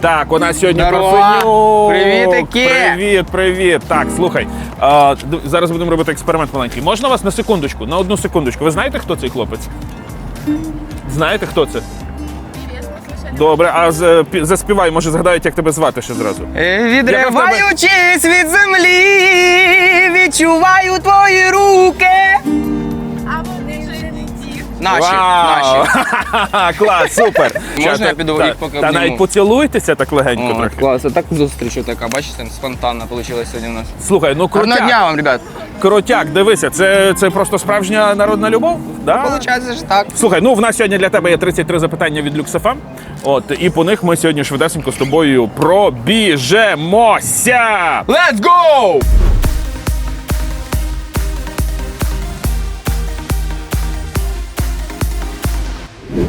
Так, у нас сьогодні Здорово. Парфенюк. Привітики. Привіт, привіт. Так, слухай, а, д- зараз будемо робити експеримент маленький. Можна вас на секундочку, на одну секундочку. Ви знаєте, хто цей хлопець? Знаєте, хто це? Добре, а з- пі- заспівай, може згадають, як тебе звати ще зразу. Е, Відриваючись від землі, відчуваю твої руки. Наші, Вау! наші. Клас, супер. Можна Ща, я піду та- їх поки Та обніму? навіть поцілуйтеся так легенько О, трохи. клас, а так зустріч така, бачите, спонтанно вийшло сьогодні у нас. Слухай, ну Гарного крутяк. дня вам, ребят. Крутяк, дивися, це, це просто справжня народна любов. Да? Получається ж так. Слухай, ну в нас сьогодні для тебе є 33 запитання від Люксафам. От і по них ми сьогодні швидесенько з тобою пробіжемося. Let's go!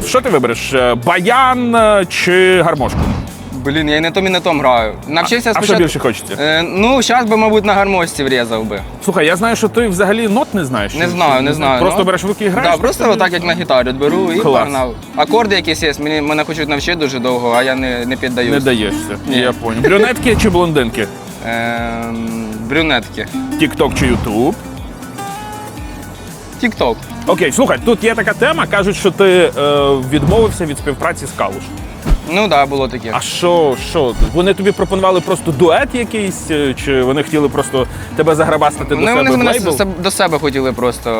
Що ти вибереш? е, Баян е, чи гармошку? Блін, я і на том, і на том граю. Навчився А що спочатку. більше хочеться? Е, ну, зараз би, мабуть, на гармошці врізав би. Слухай, я знаю, що ти взагалі нот не знаєш. Не Чи- знаю, чи- не знаю. Просто ну. береш в руки і граєш? Да, просто отак, як на гітарі от беру і Клас. погнав. Акорди якісь є, мені, мене хочуть навчити дуже довго, а я не, не піддаюсь. Не даєшся. Ні. Я понял. Брюнетки чи блондинки? Ем, брюнетки. Тік-ток чи Ютуб? Тік-ток. Окей, слухай, тут є така тема. Кажуть, що ти е, відмовився від співпраці з Калуш. Ну так, да, було таке. А що, що? Вони тобі пропонували просто дует якийсь, е, чи вони хотіли просто тебе заграбастати до Вони, себе вони в мене до себе хотіли просто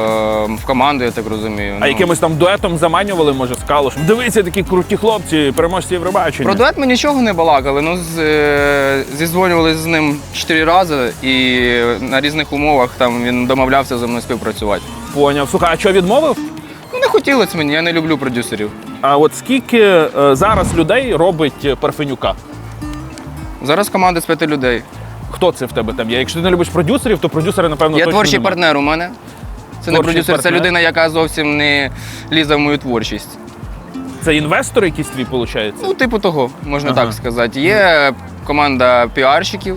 ем, в команду, я так розумію. А Ну, якимось там дуетом заманювали, може, з Калушем? Дивіться, такі круті хлопці, переможці Євробачення. Про дует ми нічого не балакали. Ну, з, е, зізвонювалися з ним чотири рази і на різних умовах там він домовлявся зі мною співпрацювати. Поняв. Слухай, а що відмовив? Ну не хотілося мені, я не люблю продюсерів. А от скільки е, зараз людей робить Парфенюка? Зараз команда з п'яти людей. Хто це в тебе там є? Якщо ти не любиш продюсерів, то продюсери, напевно, Є точно творчий немає. партнер у мене. Це не Творчий продюсер, це людина, яка зовсім не лізе в мою творчість. Це інвестор якийсь твій, виходить? Ну, типу того, можна Ага. так сказати. Є команда піарщиків.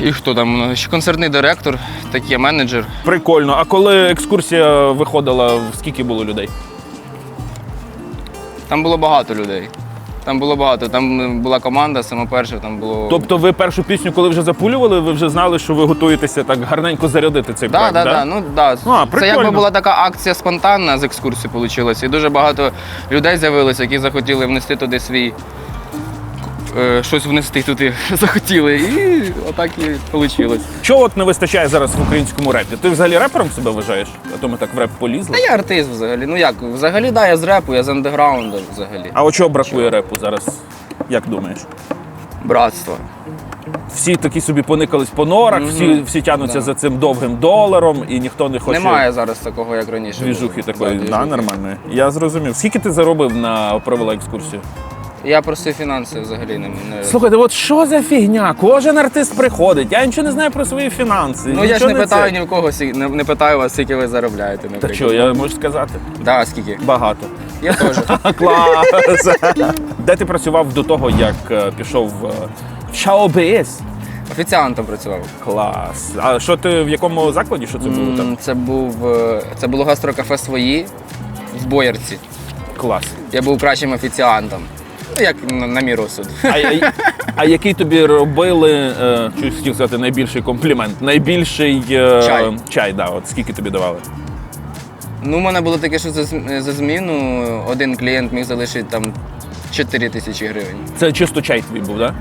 І хто там? Ще Концертний директор, так є менеджер. Прикольно. А коли екскурсія виходила, скільки було людей? Там було багато людей. Там було багато. Там була команда, саме перша, там було. Тобто ви першу пісню, коли вже запулювали, ви вже знали, що ви готуєтеся так гарненько зарядити цей Да, проект, да, да? да, ну да. А, це прикольно. якби була така акція спонтанна з екскурсії вийшла. І дуже багато людей з'явилося, які захотіли внести туди свій. Е, Щось внести туди захотіли. І отак і вийшло. Чого от не вистачає зараз в українському репі? Ти взагалі репером себе вважаєш? А то ми так в реп полізли. Та я артист взагалі. Ну як? Взагалі, да, я з репу, я з андеграунду взагалі. А от чого бракує репу зараз? Як думаєш? Братство. Всі такі собі поникались по норах, Мгм. всі, всі тянуться Да. за цим довгим доларом, і ніхто не хоче Немає зараз такого, як раніше. двіжухи такої. Да, Да, нормальної. Я зрозумів. Скільки ти заробив на провела екскурсію? Я про свої фінанси взагалі не. не... Слухайте, от що за фігня? Кожен артист приходить. Я нічого не знаю про свої фінанси. Ну я ж нічого не питаю ні в кого, сі- не, не питаю вас, скільки ви заробляєте. Та наприклад. що, я можу сказати? Да, скільки? Багато. Я теж. Клас! Де ти працював до того, як е, пішов е, в шоу-біз? Офіціантом працював. Клас. А що ти в якому закладі? Що це було там? М, Це був е, це було гастрокафе свої в Боярці. Клас. Я був кращим офіціантом. Як на, на мій розсуд. А, а, а який тобі робили, е, хотів сказати, найбільший комплімент? Найбільший е, Чай. чай, да, от скільки тобі давали? Ну, у мене було таке, що за, зм- за зміну один клієнт міг залишити там 4 тисячі гривень. Це чисто чай твій був, так? Да?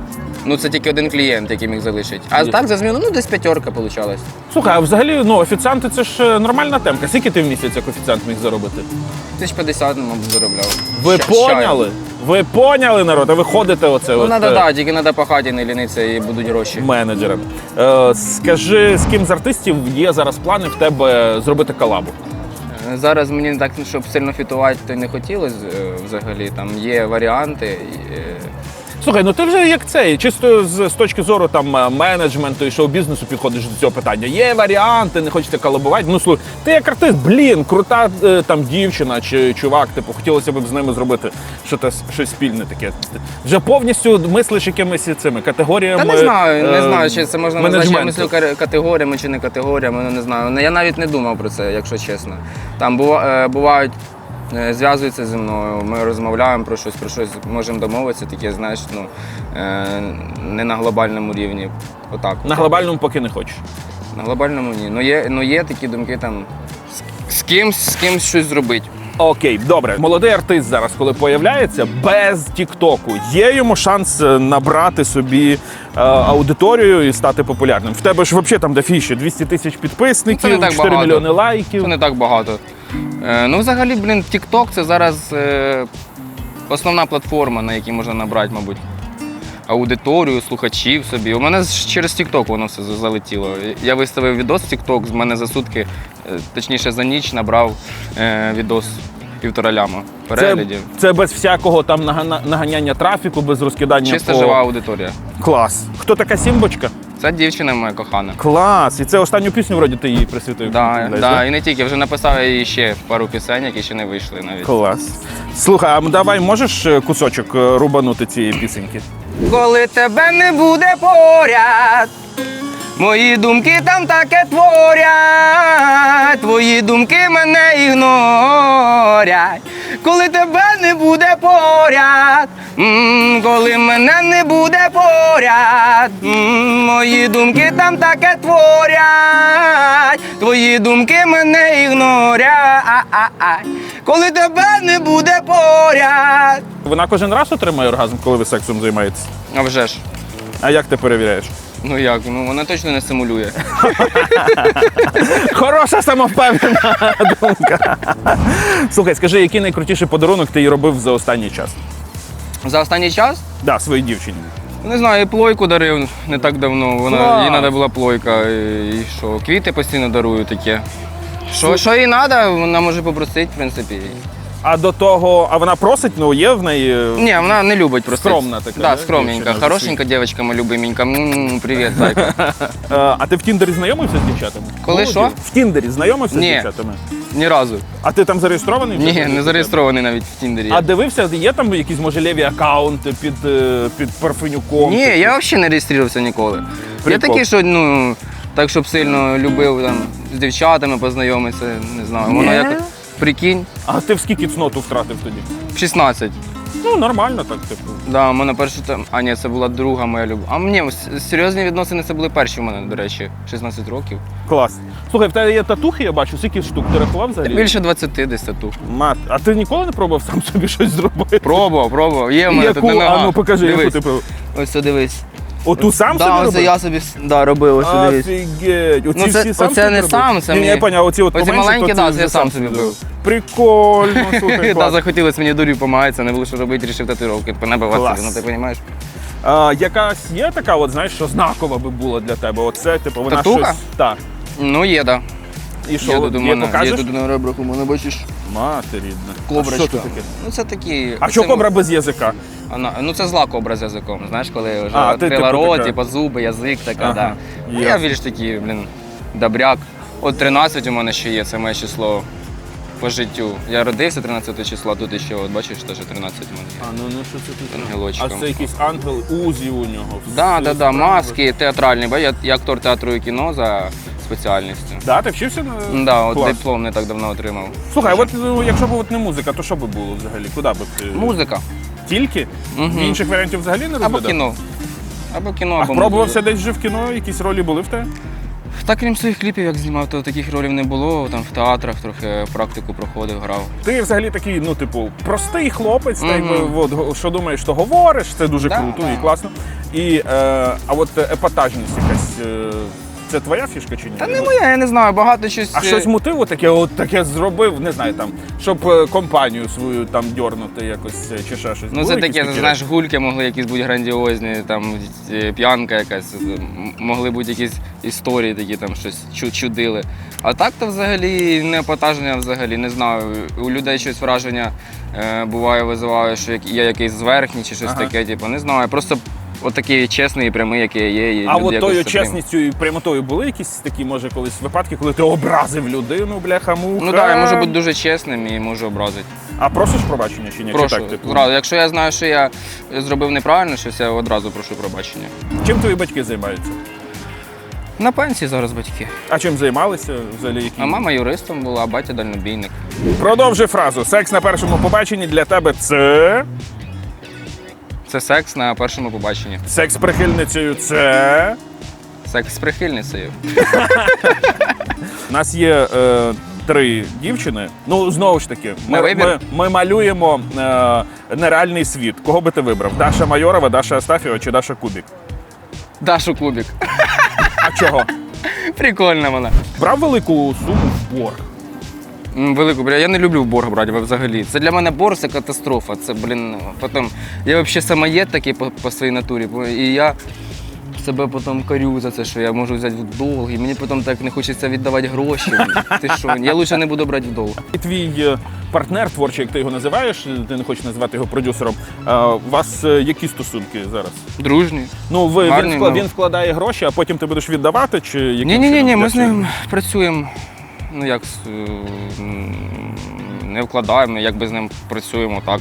Ну, це тільки один клієнт, який міг залишити. А Є. так за зміну, ну десь п'ятерка вийшла. Слухай, а взагалі ну, офіціанти це ж е, нормальна темка. Скільки ти в місяць як офіціант міг заробити? Тисяч 50, мабуть, заробляв. Ви Ща- поняли? Ви поняли, народ? А ви ходите оце Ну, от, треба, е, да, тільки треба по хаті не лінитися і будуть гроші. менеджером. Е, скажи, з ким з артистів є зараз плани в тебе зробити колабу? Е, Зараз мені так, щоб сильно фітувати, то й не хотілося е, взагалі. Там є варіанти. і, е, Слухай, ну ти вже як цей, чисто з, з точки зору там е, менеджменту і шоу-бізнесу підходиш до цього питання. Є варіанти, не хочете колабувати. Ну слухай, ти як артист, блін, крута е, там дівчина чи чувак, типу, хотілося б з ними зробити щось, щось спільне таке. Вже повністю мислиш якимись цими категоріями. Та не знаю, не е, знаю, чи це можна назвати, я мислю категоріями чи не категоріями, ну не знаю. Ну, Я навіть не думав про це, якщо чесно. Там бува- бувають зв'язуються зі мною, ми розмовляємо про щось, про щось можемо домовитися, таке, знаєш, ну, е, не на глобальному рівні. Отак. На глобальному поки не хочеш. На глобальному ні. Ну є, ну є такі думки там з, кимсь, з кимсь щось зробити. Окей, добре. Молодий артист зараз, коли появляється, без Тіктоку, є йому шанс е, набрати собі е, аудиторію і стати популярним. В тебе ж взагалі там дофіще 200 тисяч Це підписників, не так 4 багато. мільйони лайків. Це не так багато. Е, ну, взагалі, блін, TikTok це зараз е, основна платформа, на якій можна набрати, мабуть, аудиторію, слухачів собі. У мене через TikTok воно все залетіло. Я виставив відос в TikTok, з мене за сутки, е, точніше за ніч набрав відос півтора ляма переглядів. це без всякого там наганяння трафіку, без розкидання Чисто по... жива аудиторія. Клас. Хто така Сімбочка? Це дівчина моя кохана. Клас. І це останню пісню вроді ти її присвятив. Да, Десь, да, і не тільки, вже написав я їй ще пару пісень, які ще не вийшли навіть. Клас. Слухай, а давай можеш е, кусочок е, рубанути цієї пісеньки? Коли тебе не буде поряд, мої думки там таке творять, твої думки мене ігнорять. Коли тебе не буде поряд, м, коли мене не буде поряд, м, мої думки там таке творять, твої думки мене ігнорять. Коли тебе не буде поряд. Вона кожен раз отримає оргазм, коли ви сексом займаєтесь. А вже ж. А як ти перевіряєш? Ну як? Ну вона точно не симулює. Хороша самовпевнена думка. Слухай, скажи, який найкрутіший подарунок ти їй робив за останній час? За останній час, Да, своїй дівчині. не знаю, і плойку дарив не так давно. Вона, їй треба була плойка. І, і що, квіти постійно дарую таке. Що, що їй треба, вона може попросити, в принципі. А до того, а вона просить, ну є в неї. Ні, вона не любить просити. Скромна така, Да, да, скромненька. дівчина, Хорошенька дівчинка, моя любименька. М, Привіт, зайка. Е, А ти в Тіндері знайомився з дівчатами? Коли Молоді. що? В Тіндері знайомився Ні. з дівчатами? Ні разу. А ти там зареєстрований? Ні, не зареєстрований навіть в Тіндері. А дивився, є там якісь може ліві аккаунти під, е, під парфенюком? Ні, я взагалі не реєструвався ніколи. Я Прикол. такий, що ну, так, щоб сильно любив там, з дівчатами познайомитися, не знаю. Воно Ні? як прикинь, А ти в скільки цноту втратив тоді? 16. Ну, нормально так, типу. Да, у мене перша там. А ні, це була друга моя любов. А ні, с- серйозні відносини це були перші у мене, до речі, 16 років. Клас. Слухай, в тебе є татухи, я бачу, скільки штук ти рахував взагалі? Більше 20 десь тату. Мат, а ти ніколи не пробував сам собі щось зробити? Пробував, пробував. Є в мене тут на Яку? ногах. А ну покажи, дивись. яку ти Ось це дивись. Оту сам да, собі оце робив? я собі с- да, робив, ось це. Офігеть. Оці Ну, це- всі сам оце собі не робив? сам, це Ні, мені- я поняв, оці от Оці поменші, маленькі, то да, це я сам собі робив. Прикольно, слухай, Да, клас. захотілося мені дурів помагатися, не було що робити, рішив татуїровки, понабивати. Клас. Ну ти розумієш? А, якась є така, от, знаєш, що знакова би була для тебе? Оце, типу, вона Татуха? щось... Так. Ну є, да. І що, Є тут у є, мене, покажеш? тут на ребрах у мене, бачиш, Мати рідна. А що це таке? Ну це такі. А що кобра без язика? Вона- ну це зла кобра з язиком. Знаєш, коли вже А, ти, відкрила типу, рот, така- типу зуби, язик така, Ага, да. А Я ясно. більш такий, блін, добряк. От 13 у мене ще є, це моє число по життю. Я родився 13 числа, тут ще, от бачиш, теж 13 у мене є. А, ну, ну що це тут? Ангелочком. А це якийсь ангел Узі у нього. Да, Все да, да, маски театральні, бо я, я актор театру і кіно за спеціальністю. Да, ти вчився на Да, от Клас. диплом не так давно отримав. Слухай, от ну, якщо б от не музика, то що би було взагалі? Куди би ти? Музика. Тільки? Мгм. Інших варіантів взагалі не розглядав? Або кіно. Або кіно, А або пробувався музика. десь вже в кіно, якісь ролі були в тебе? Та крім своїх кліпів, як знімав, то таких ролів не було. Там в театрах трохи практику проходив, грав. Ти взагалі такий, ну, типу, простий хлопець, так Мгм. от, го- що думаєш, то говориш, це дуже Да, круто да. і класно. І, е, а от е, епатажність якась, е, це твоя фішка чи ні? Та не моя, я не знаю, багато щось. А е, щось мотиву таке, от таке зробив, не знаю, там, щоб е, компанію свою там дьорнути якось е, чи ще щось. Ну Були це якісь таке, такі знаєш, речі? гульки могли якісь бути грандіозні, там е, п'янка якась, м- могли бути якісь історії такі, там щось чу- чудили. А так то взагалі не епатажне, взагалі не знаю. У людей щось враження е, буває, визиває, що як- я якийсь зверхній чи щось Ага. таке, типу, не знаю. Просто от такий чесний і прямий, який я є. І А люди от якось тою це приймуть. чесністю і прямотою були якісь такі, може, колись випадки, коли ти образив людину, бляха муха. Ну так, я можу бути дуже чесним і можу образити. А просиш пробачення чи ні? Прошу, Чи так, типу? Якщо я знаю, що я зробив неправильно щось, я одразу прошу пробачення. Чим твої батьки займаються? На пенсії зараз батьки. А чим займалися взагалі? Які? А мама юристом була, а батя дальнобійник. Продовжи фразу. Секс на першому побаченні для тебе це. Це секс на першому побаченні. Секс з прихильницею це. Секс з прихильницею. У нас є е, три дівчини. Ну, знову ж таки, На ми, вибір? ми, ми малюємо е, нереальний світ. Кого би ти вибрав? Даша Майорова, Даша Астафєва чи Даша Кубік? Дашу Кубік. А чого? Прикольна вона. Брав велику суму в борг. Велику, бля, я не люблю борг брати взагалі. Це для мене борг це катастрофа. Це, блін, потім. Я взагалі самоєд такий по, по своїй натурі. І я себе потім корю за це, що я можу взяти в долг, і мені потім так не хочеться віддавати гроші. Ти що? Я лучше не буду брати в долг. І твій е, партнер творчий, як ти його називаєш, ти не хочеш називати його продюсером. е, У вас е, які стосунки зараз? Дружні. Ну, ви, він, Гарний, вклад, ну. він вкладає гроші, а потім ти будеш віддавати, чи яким Ні, ні, ні, ні, ми з ним працюємо. Ну як е, не вкладаємо, якби з ним працюємо так,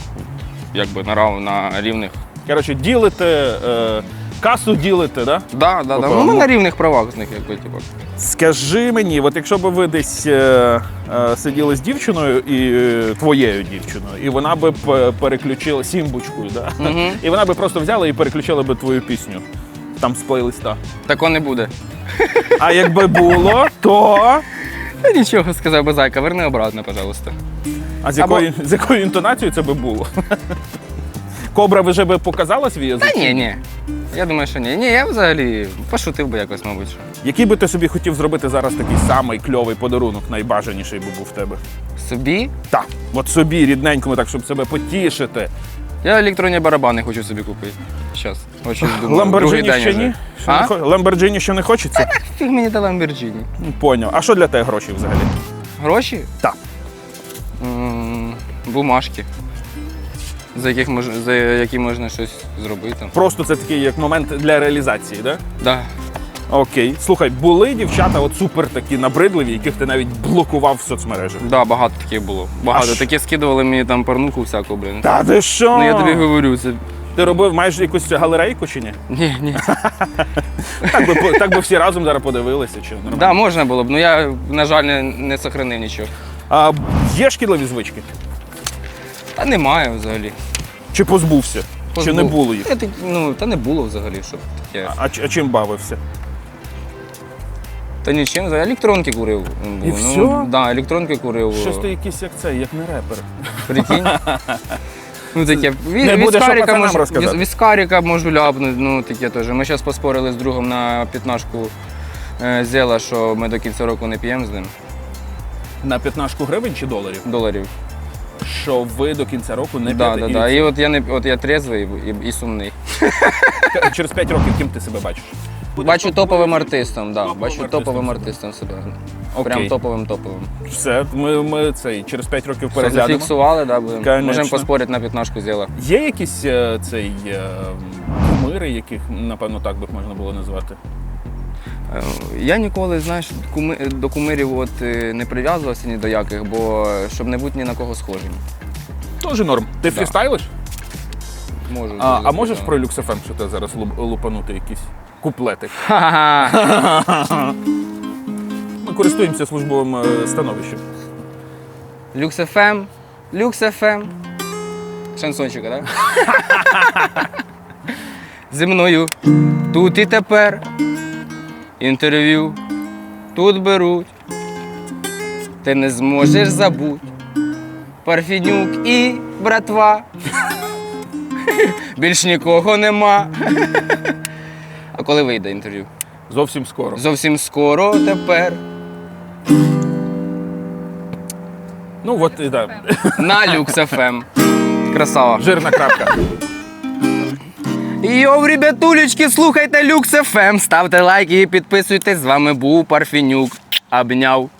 якби на, на рівних. Коротше, ділите, е, касу ділите, да? Да, да, да. Ну, ми ну. на рівних правах з них, якби, типу. Скажи мені, от якщо б ви десь е, е, сиділи з дівчиною і е, твоєю дівчиною, і вона би переключила сімбочкою, да? Мгм. і вона би просто взяла і переключила би твою пісню там з плейлиста. Такого не буде. А якби було, то. Та нічого сказав би зайка, верни обратно, пожалуйста. А з Або- якою, з якою інтонацією це би було? Кобра вже би показала свій язик? Та ні, ні. Я думаю, що ні. Ні, я взагалі пошутив би якось, мабуть. що. Який би ти собі хотів зробити зараз такий самий кльовий подарунок, найбажаніший би був в тебе? Собі. Так, от собі рідненькому, так, щоб себе потішити. Я електронні барабани хочу собі купити. Щас. Очень думаю. другий Ламборджині день ще вже. ні? А? не хо- Ламборджині ще не хочеться? Фіг мені та Ламборджині. Ну, Поняв. А що для тебе гроші взагалі? Гроші? Так. М, Бумажки. За, яких мож... за які можна щось зробити. Просто це такий як момент для реалізації, так? Да. Окей. Слухай, були дівчата от супер такі набридливі, яких ти навіть блокував в соцмережах. Да, багато таких було. Багато. Аж- Такі скидували мені там порнуху всяку, блін. Та ти що? Ну я тобі говорю, це. Ти робив майже якусь галерейку чи ні? Ні, ні. Так би, так би всі разом зараз подивилися, чи нормально? Да, можна було б, ну я, на жаль, не, не сохранив нічого. А є шкідливі звички? Та немає взагалі. Чи позбувся? Чи не було їх? Я так, ну, та не було взагалі, щоб таке. А, а чим бавився? Та нічим, взагалі електронки курив. І ну, всьо? Да, електронки курив. Щось ти якийсь як цей, як не репер. Прикинь. Ну таке, Не буде, що віскаріка пацанам можу, розказати. віскаріка можу ляпнути, ну таке теж. Ми зараз поспорили з другом на п'ятнашку е, зела, що ми до кінця року не п'ємо з ним На 15 гривень чи доларів? доларів. Що ви до кінця року не Да, п'єте? да, да. І І от я не от я трезвий і, і сумний. через 5 років ким ти себе бачиш? Бачу топовим артистом, да. Топовим Бачу артистом топовим себе. артистом себе. Окей. Прям топовим топовим. Все, ми, ми цей через 5 років Все переглянемо. зафіксували, да, будемо. Конечно. Можемо поспорити на п'ятнашку зела. Є якісь е, цей е, кумири, яких напевно так би можна було назвати? Е, Я ніколи, знаєш, куми, до кумирів от, е, не прив'язувався ні до яких, бо е, щоб не бути ні на кого схожим. Теж норм. Ти Да. фрістайлиш? Можу. А, а можеш про Люкс FM що ти зараз луп- лупанути якісь куплети? Ми користуємося службовим е, становищем. Люкс ФМ. Люкс ФМ. Шансончика, так? Зі мною. Тут і тепер. Інтерв'ю. Тут беруть. Ти не зможеш забути. Парфінюк і братва. Більш нікого нема. А коли вийде інтерв'ю? Зовсім скоро. Зовсім скоро тепер. Ну от і да. На Люкс ФМ. Красава. Жирна крапка. Йоу, ребятулечки, слухайте Люкс ФМ, ставте лайки і підписуйтесь. З вами був Парфінюк. Обняв.